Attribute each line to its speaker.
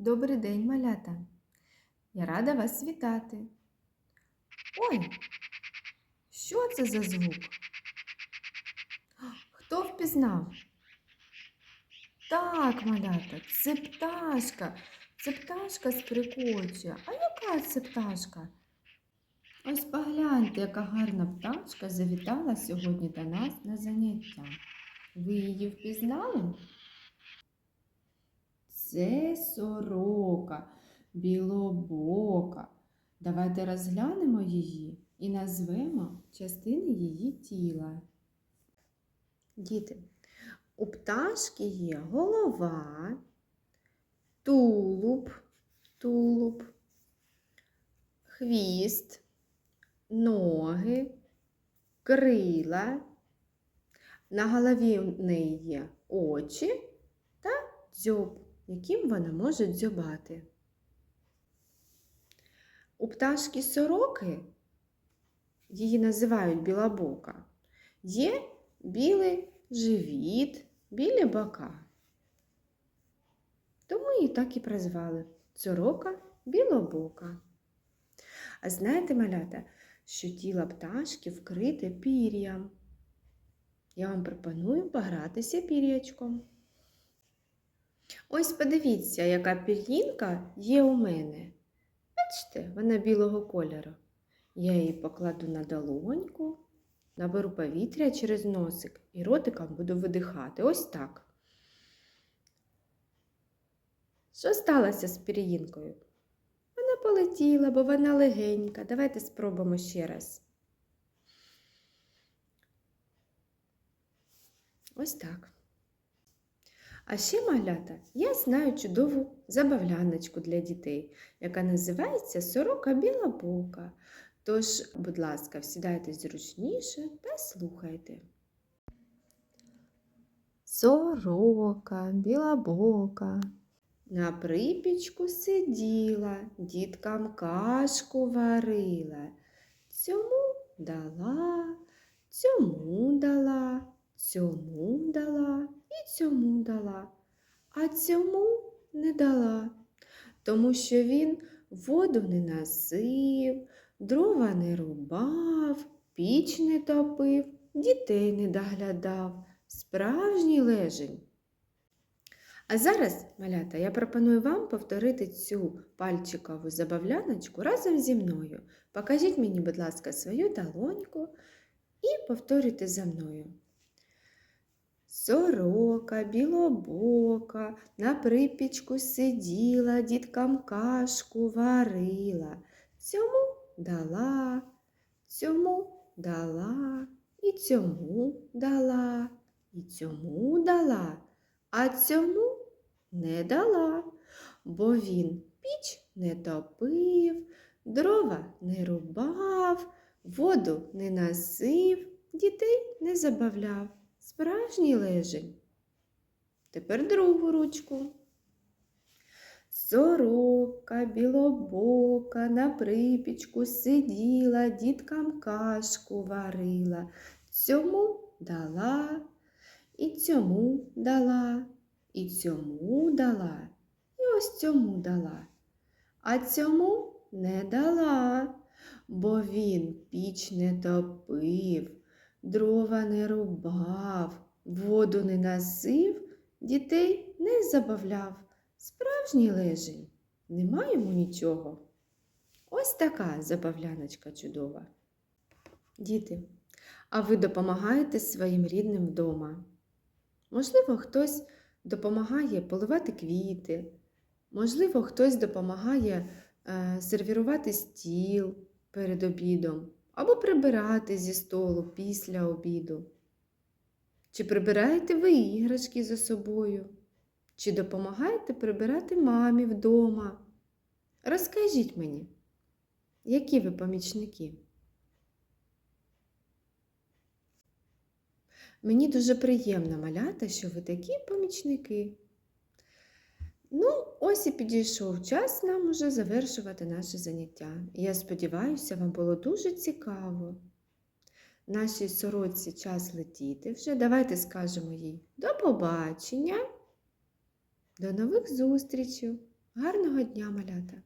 Speaker 1: Добрий день, малята. Я рада вас вітати. Ой, що це за звук? Хто впізнав? Так, малята, це пташка. Це пташка скрикоче. А яка це пташка? Ось погляньте, яка гарна пташка завітала сьогодні до нас на заняття. Ви її впізнали? Це сорока, білобока. Давайте розглянемо її і назвемо частини її тіла. Діти, у пташки є голова, тулуб, тулуб, хвіст, ноги, крила. На голові в неї є очі та дзьоб, яким вона може дзьобати. У пташки сороки, її називають білобока, є білий живіт, білі бока. Тому її так і прозвали сорока білобока. А знаєте, малята, що тіло пташки вкрите пір'ям? Я вам пропоную погратися пір'ячком. Ось подивіться, яка пір'їнка є у мене. Бачите, вона білого кольору. Я її покладу на долоньку, наберу повітря через носик і ротиком буду видихати. Ось так. Що сталося з пір'їнкою? Вона полетіла, бо вона легенька. Давайте спробуємо ще раз. Ось так. А ще, малята, я знаю чудову забавляночку для дітей, яка називається Сорока білобока. Тож, будь ласка, сідайте зручніше та слухайте. Сорока білобока. На припічку сиділа, діткам кашку варила. Цьому дала, цьому дала, цьому дала і цьому дала, а цьому не дала, тому що він воду не носив, дрова не рубав, піч не топив, дітей не доглядав, справжній лежень. А зараз, малята, я пропоную вам повторити цю пальчикову забавляночку разом зі мною. Покажіть мені, будь ласка, свою долоньку і повторюйте за мною. Сорока білобока на припічку сиділа, діткам кашку варила. Цьому дала, цьому дала, і цьому дала, і цьому дала, а цьому не дала, бо він піч не топив, дрова не рубав, воду не носив, дітей не забавляв. Справжній лежень. Тепер другу ручку. Сорока білобока на припічку сиділа, діткам кашку варила. Цьому дала, і цьому дала, і цьому дала, і ось цьому дала. А цьому не дала, бо він піч не топив дрова не рубав, воду не носив, дітей не забавляв. Справжній лежень, нема йому нічого. Ось така забавляночка чудова. Діти, а ви допомагаєте своїм рідним вдома? Можливо, хтось допомагає поливати квіти, можливо, хтось допомагає е, сервірувати стіл перед обідом або прибирати зі столу після обіду. Чи прибираєте ви іграшки за собою? Чи допомагаєте прибирати мамі вдома? Розкажіть мені, які ви помічники? Мені дуже приємно маляти, що ви такі помічники. Ну, ось і підійшов час нам уже завершувати наше заняття. Я сподіваюся, вам було дуже цікаво. Нашій сороці час летіти вже. Давайте скажемо їй до побачення, до нових зустрічей! Гарного дня, малята!